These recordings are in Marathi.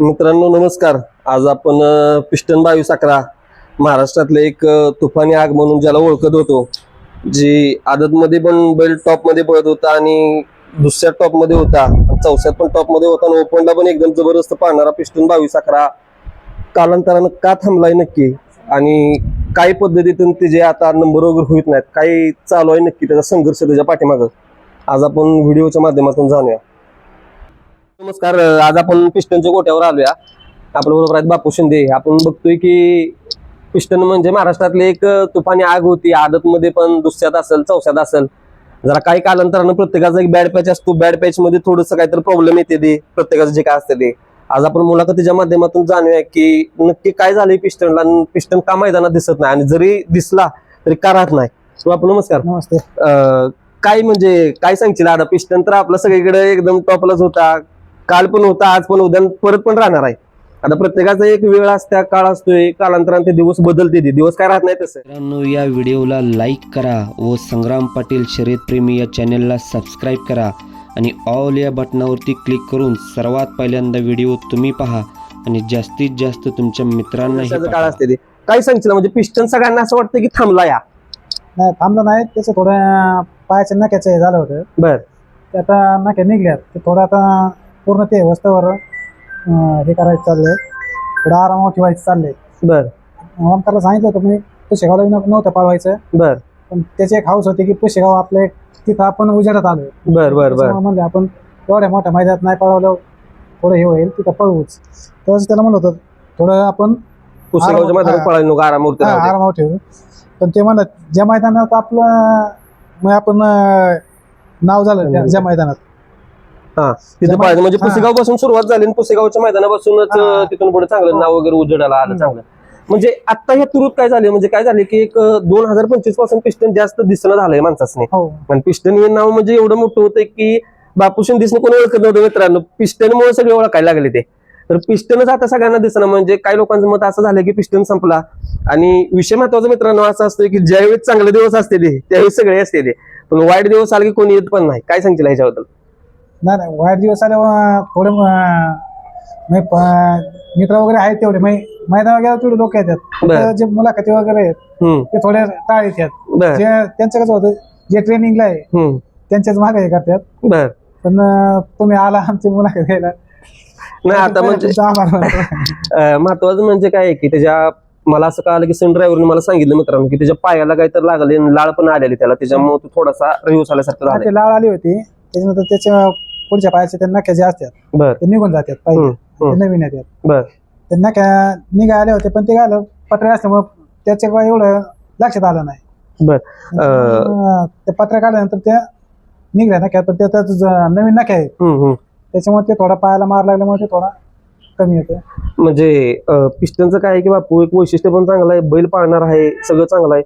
मित्रांनो नमस्कार. आज आपण पिस्टन बावीस अकरा महाराष्ट्रातले एक तुफानी आग म्हणून ज्याला ओळखत होतो जी आदतमध्ये पण बैल टॉपमध्ये पळत होता आणि दुसऱ्या टॉपमध्ये होता चौथ्यात पण टॉपमध्ये होता आणि ओपनला पण एकदम जबरदस्त पाहणारा पिस्टन बावीस अकरा कालांतरानं का थांबलाय नक्की? आणि काही पद्धतीतून त्याचे आता नंबर वगैरे होत नाहीत काही चालू आहे नक्की? त्याचा संघर्ष त्याच्या पाठीमागं. आज आपण व्हिडिओच्या माध्यमातून जाणूया. नमस्कार आज आपण पिस्टनच्या गोट्यावर आलोया. आपल्या बरोबर आहेत बापू शिंदे. आपण बघतोय की पिस्टन म्हणजे महाराष्ट्रातली एक तुफानी आग होती. आदतमध्ये पण दुसऱ्यात असेल चौथ्यात असेल. जरा काही कालांतरानं प्रत्येकाचा एक बॅड पॅच असतो. बॅड पॅच मध्ये थोडंसं काहीतरी प्रॉब्लेम येते ते. प्रत्येकाचं जे काय असते ते. आज आपण मुलाखतीच्या माध्यमातून जाणूया की नक्की काय झालंय पिस्टनला पिस्टन का मैदानात दिसत नाही? आणि जरी दिसला तरी का राहत नाही? तो आपण नमस्कार. नमस्ते. काय म्हणजे काय सांगशील? आता पिस्टन तर आपला सगळीकडे एकदम टॉपलाच होता. काल पण होता आज पण उद्या परत पण राहणार आहे. आता प्रत्येकाचा एक वेळ असत्या काळ असतोय कालांतराने ते दिवस बदलते ते. दिवस काय राहत नाही तसं. मित्रांनो या व्हिडिओला लाईक करा व संग्राम पाटील शर्यतप्रेमी या चॅनलला सबस्क्राईब करा आणि ऑल या बटनावरती क्लिक करून सर्वात पहिल्यांदा व्हिडिओ तुम्ही पहा आणि जास्तीत जास्त तुमच्या मित्रांनाही वर्षाचं काळ पाठवा. असते ते. काय सांगशील म्हणजे पिस्टन सगळ्यांना असं वाटतं की थांबला या. नाही थांबलं नाही. त्याचं थोडं पायाच्या नक्याचं हे झालं होतं. बर. ते आता नक्या निघल्यात. ते थोडं आता पूर्ण ते वस्तावर हे करायचं चाललंय. थोडं आरामावर ठेवायचं चाललंय. बर. ओमकारला सांगितलं होतं मी पुशेगावला नव्हतं पाळवायचं. बर. पण त्याची एक हाऊस होती की पुशेगाव आपलं तिथं आपण उजेडात आलो बर बर बर. म्हणजे आपण एवढ्या मोठ्या मैदानात नाही पळवलं थोडं हे होईल तिथं पळवूच. तेव्हाच त्याला म्हणलं होतं थोडं आपण मैदानात. पळायला नको दे. आरामावर ठेवू. पण ते म्हणत ज्या मैदानात आपलं मग आपण अं, नाव झालं ज्या मैदानात. हा. तिथे पाहिजे म्हणजे. पुसेगावपासून सुरुवात झाली आणि पुसेगावच्या मैदानापासूनच तिथून पुढे चांगलं नाव वगैरे उजेडाला आलं. चांगलं. म्हणजे आता ह्या तुरुत काय झाले? म्हणजे काय झाले की एक दोन हजार पंचवीसपासून पिस्टन जास्त दिसणं झालंय माणसाने हो. आणि पिस्टन हे नाव म्हणजे एवढं मोठं होतं की बापू शिंदेसने कोणी ओळखत नव्हतं मित्रांनो. पिस्टनमुळे सगळे ओळखायला लागले ते. तर पिस्टनच आता सगळ्यांना दिसणं म्हणजे काही लोकांचं मत असं झालं की पिस्टन संपला. आणि विषय महत्त्वाचा मित्रांनो असा असतो की ज्यावेळेस चांगले दिवस असते ते त्यावेळेस सगळे असते ते. पण वाईट दिवस आले की कोणी येत पण नाही. काय सांगतील ह्याच्याबद्दल? नाही नाही वाईट दिवस आल्यावर थोडे मित्र वगैरे आहेत तेवढे. मैदानावर गेल्यावर तेवढे लोक येतात. जे मुलाखती वगैरे आहेत ते थोडे टाळीत आहेत. बर. जे त्यांचं कसं होतं जे ट्रेनिंगला आहे त्यांच्याच मागे हे करतात. पण तुम्ही आला आमची मुलाखत घ्यायला. नाही आता म्हणजे महत्वाचं म्हणजे काय आहे की त्याच्या मला असं कळालं की सन ड्रायव्हरने मला सांगितलं मित्रांनो की त्याच्या पायाला काहीतरी लागले आणि लाळ पण आलेली त्याला. त्याच्यामुळे तो थोडासा रिव्ह्यूस आल्यासारखं लाळ आली होती. त्याच्यानंतर त्याच्या पुढच्या पायाचे ते नख्या जे असतात बर. ते निघून जातात पाहिजे ते. नवीन येतात. बर. ते नख्या निघा आले होते पण ते काय पत्रे असल्यामुळे त्याच्या काय एवढं लक्षात आलं नाही. बर. अं, ते पत्रे काढल्यानंतर ते निघल्या नख्या पण त्याच्यात ज- नवीन नख्या हम्म, हम्म. त्याच्यामुळे ते थोडा पायाला मार लागल्यामुळे ते थोडा कमी येतं. म्हणजे पिस्टनचं काय आहे की बापू एक वैशिष्ट्य पण चांगलं आहे बैल पाळणार आहे सगळं चांगलं आहे.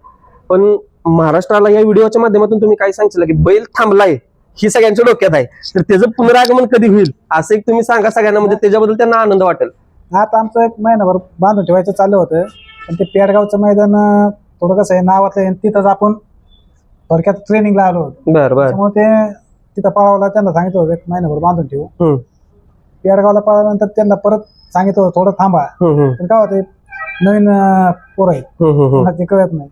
पण महाराष्ट्राला या व्हिडिओच्या माध्यमातून तुम्ही काय सांगशील की बैल थांबलाय? ही सगळ्यांच्या डोक्यात आहे. तर त्याचं पुनरागमन कधी होईल? असं एक तुम्ही सांगा सगळ्यांना म्हणजे त्याच्याबद्दल त्यांना आनंद वाटेल. आता आमचं एक महिनाभर बांधून ठेवायचं चाललं होतं. पण ते पेडगावचं मैदान थोडं कसं आहे नावातलं आहे तिथंच आपण थोडक्यात ट्रेनिंगला आलो होतो. बर बर. त्यामुळे ते तिथं पळावला त्यांना सांगितलं होतं एक महिनाभर बांधून ठेवू. हम्म, पेडगावला पळाल्यानंतर त्यांना परत सांगितलं होतं थोडं थांबा. हम्म, हम्म, पण काय होतं नवीन अं, पोरं आहेत. हम्म, हम्म, हम्म. त्यांना ते कळत नाही.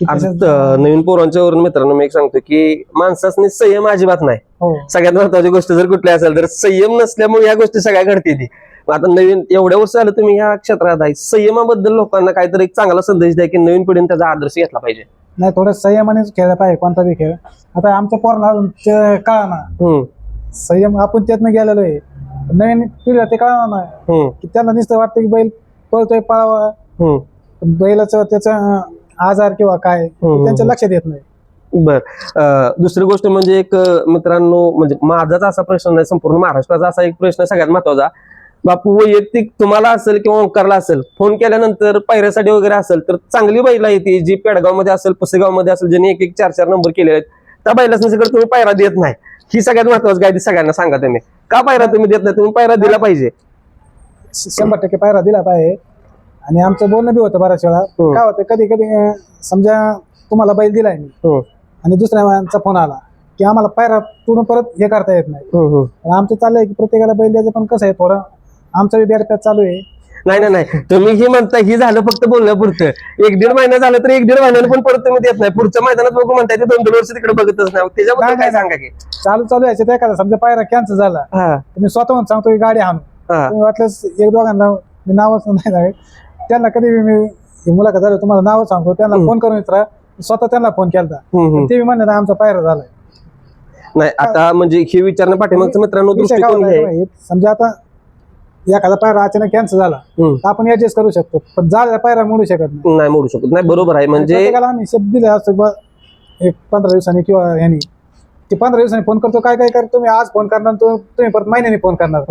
आता नवीन पोरांच्या वरून मित्रांनो मी एक सांगतो की माणसासनी संयम अजिबात नाही. हो. सगळ्यात महत्वाची गोष्ट जर कुठली असेल तर संयम नसल्यामुळे या गोष्टी सगळ्या घडते ती. आता नवीन एवढ्या वर्ष झालं तुम्ही या क्षेत्रात आहे. संयमाबद्दल लोकांना काहीतरी एक चांगला संदेश द्या की नवीन पिढीने त्याचा आदर्श घेतला पाहिजे. नाही थोडं संयमानेच खेळला पाहिजे कोणता बी खेळ. आता आमच्या पोराला अजून कळा ना हम्म, संयम आपण त्यातनं गेलेलो आहे. नवीन पिढीला ते नाही. हम्म, की त्यांना नुसतं वाटतं की बैल पळतोय पळावा. बैलाचं त्याचा आजार किंवा काय हम्म. त्यांच्या लक्षात येत नाही. बर. दुसरी गोष्ट म्हणजे एक मित्रांनो म्हणजे माझाच असा प्रश्न नाही संपूर्ण महाराष्ट्राचा असा एक प्रश्न सगळ्यात महत्त्वाचा बापू वैयक्तिक तुम्हाला असेल किंवा ओंकारला असेल फोन केल्यानंतर पायऱ्यासाठी वगैरे असेल तर चांगली बैल आहे ती जी पेडगावमध्ये असेल पुसेगावमध्ये असेल ज्यांनी एक एक चार चार नंबर केले आहेत त्या बैलाच सगळं तुम्ही पायरा देत नाही. ही सगळ्यात महत्वाचं काय ती सगळ्यांना सांगा तुम्ही. का पायरा तुम्ही देत नाही? तुम्ही पायरा दिला पाहिजे. शंभर टक्के पायरा दिला पाहिजे. आणि आमचं बोलणं बी होतं बऱ्याच वेळा. हम्म. काय होतं कधी कधी अं, समजा तुम्हाला बैल दिलाय मी हम्म, आणि दुसऱ्या माणसा फोन आला की आम्हाला पायरा पूर्ण परत हे करता येत नाही. आणि आमचं चाललंय की प्रत्येकाला बैल द्यायचं पण कसं आहे थोडं आमचा बी बॅट चालू आहे. नाही नाही नाही. तुम्ही ही म्हणता ही झालं फक्त बोलण्यापुरतं. एक दीड महिना झालं तर एक दीड महिन्याने पण परत तुम्ही देत नाही. पुढच्या मैदानात बघू म्हणताय ते दोन दोन वर्ष तिकडे बघतच नाही त्याच्याबद्दल काय. सांगा की? चालू चालू यायचे एखादा समजा पायरा कॅन्सल झाला हा. तर मी स्वतःहून सांगतो की गाडी आणू हा. तुम्ही वाटल्यास एक दोघांना मी नावच नाही त्यांना कधी मी मुलाखत झाली तुम्हाला नाव सांगतो त्यांना. फोन करून विचारा स्वतः त्यांना फोन केला. ते म्हणले ना आमचा पायरा झालाय नाही आता म्हणजे हे विचारणं पाठीमागचं मित्रांनो दृष्टिकोन हे आहे. समजा आता एखादा पायरा अचानक कॅन्सल झाला. तर आपण ऍडजस्ट करू शकतो पण झालेला पायरा मोडू शकत नाही नाही मोडू शकत नाही बरोबर आहे म्हणजे आम्ही शब्द दिले असतो एक पंधरा दिवसांनी किंवा ह्यानी ते पंधरा दिवसांनी फोन करतो काय काय करतो तुम्ही आज फोन करणार तुम्ही परत महिन्याने फोन करणार.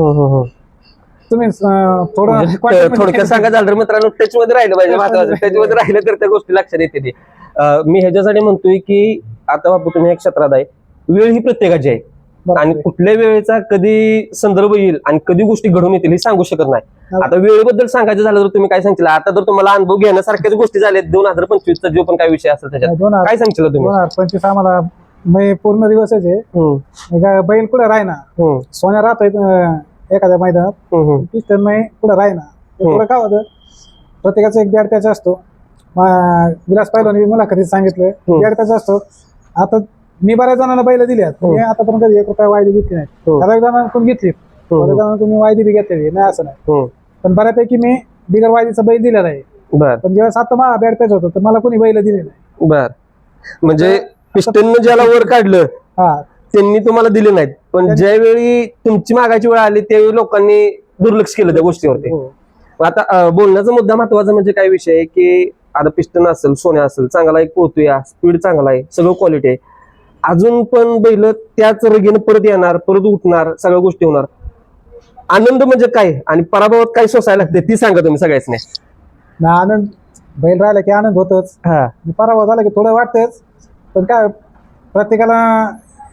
तुम्ही अं, थोडं म्हणजे थोडक्यात सांगा झालं तर मित्रांनो टच मध्ये राहिलं पाहिजे महत्वाचं. राहिलं. टच मध्ये राहिलं तर त्या गोष्टी लक्षात येते ते. अं, मी ह्याच्यासाठी म्हणतोय की आता बापू तुम्ही एक क्षेत्रात आहे. वेळ ही प्रत्येकाची आहे. बरोबर आणि. कुठल्या वेळेचा कधी संदर्भ येईल आणि कधी गोष्टी घडून येतील हे सांगू शकत नाही. आता वेळेबद्दल सांगायचं झालं तर तुम्ही काय सांगितलं? आता जर तुम्हाला अनुभव घेण्यासारख्याच गोष्टी झाल्या दोन हजार पंचवीसचा जो पण काय विषय असेल त्याच्यात दोन हजार काय सांगितलं तुम्ही? दोन हजार पंचवीस आम्हाला मै पूर्ण दिवसच आहे. हम्म, बैल कुठे हम्म, सोन्या राहतोय एखाद्या मैदानात हम्म, हम्म. पिस्टन मै कुठे राहिना ते हम्म. पुढे काय होतं? प्रत्येकाचा एक बॅट पॅच असतो. म- विलास पहिलवानी मुलाखतीत सांगितलं. हम्म. बॅट पॅच असतो. आता मी बऱ्याच जणांना बैल दिली आहेत मी आतापर्यंत कधी एक रुपया वायदी घेतली नाही. हम्म. बऱ्याच जणांकडून घेतली. बऱ्याच जणांकडून मी वायदी बी घेतलेली नाही असं नाही. हम्म. पण बऱ्यापैकी मी बिगर वायदीचा बैल दिलेला आहे. बर. पण जेव्हा सात मला बॅट पॅच होतं तर मला कोणी बैल दिले नाही. बर. म्हणजे पिस्टननं ज्याला वर काढलं हा. त्यांनी तुम्हाला दिले नाहीत. पण ज्यावेळी तुमची मागायची वेळ आली त्यावेळी लोकांनी दुर्लक्ष केलं त्या गोष्टीवरती. हो. आता बोलण्याचा मुद्दा महत्त्वाचा म्हणजे काय विषय आहे की आता पिस्टन असेल सोन्या असेल चांगला एक पोहतोया स्पीड चांगला आहे सगळं क्वालिटी आहे. अजून पण बैल त्याच रगेनं परत येणार परत उठणार सगळ्या गोष्टी होणार. आनंद म्हणजे काय? आणि पराभवात काय सोसायला लागते ती सांगा तुम्ही सगळ्याच नाही आनंद बैल राहिला की आनंद होतच. हा. पराभव झाला की थोडं वाटतंच. पण काय प्रत्येकाला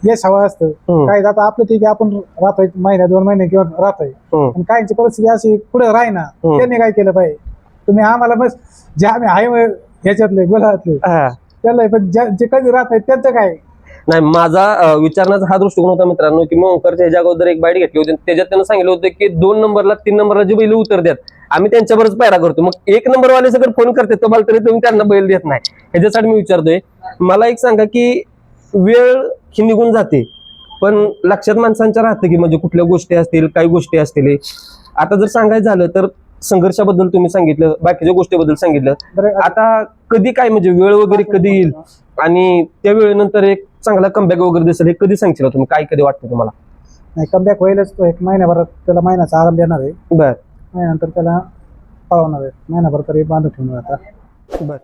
यश हवं असतं. हम्म. काही आता आपलं ठीक आहे आपण राहतोय महिन्या दोन महिने किंवा राहतोय. हम्म. पण काहींची परिस्थिती अशी पुढे राहीना हम्म. त्यांनी काय केलं पाहिजे? तुम्ही आम्हाला बस जे आम्ही आहे ह्याच्यातले गुलाबातले हा. त्याला पण ज्या- जे कधी राहत नाही त्यांचं काय? नाही माझा अं, विचारण्याचा हा दृष्टिकोन होता मित्रांनो की मी ओंकारच्या ह्याच्या अगोदर एक बाईट घेतली होती. त्याच्यात त्यांना सांगितलं होतं की दोन नंबरला तीन नंबरला जे बैल उतर द्यात आम्ही त्यांच्यावरच पायरा करतो. मग एक नंबर वाले सगळं फोन करते तुम्हाला तरी तुम्ही त्यांना बैल देत नाही. ह्याच्यासाठी मी विचारतोय मला एक सांगा की वेळ ही निघून जाते. पण लक्षात माणसांच्या राहतं की म्हणजे कुठल्या गोष्टी असतील काही गोष्टी असतील आता जर सांगायचं झालं तर संघर्षाबद्दल तुम्ही सांगितलं बाकीच्या गोष्टीबद्दल सांगितलं. आता कधी काय म्हणजे वेळ वगैरे कधी येईल? आणि त्या वेळेनंतर एक चांगला कमबॅक वगैरे दिसेल हे कधी सांगशील तुम्ही? काय कधी वाटतं तुम्हाला? नाही कमबॅक होईलच तो. एक महिन्याभरात त्याला महिन्याचा आराम देणार आहे. बर. महिन्यानंतर त्याला पळवणार आहे. महिनाभर तरी बांधून ठेवणार आता. बर.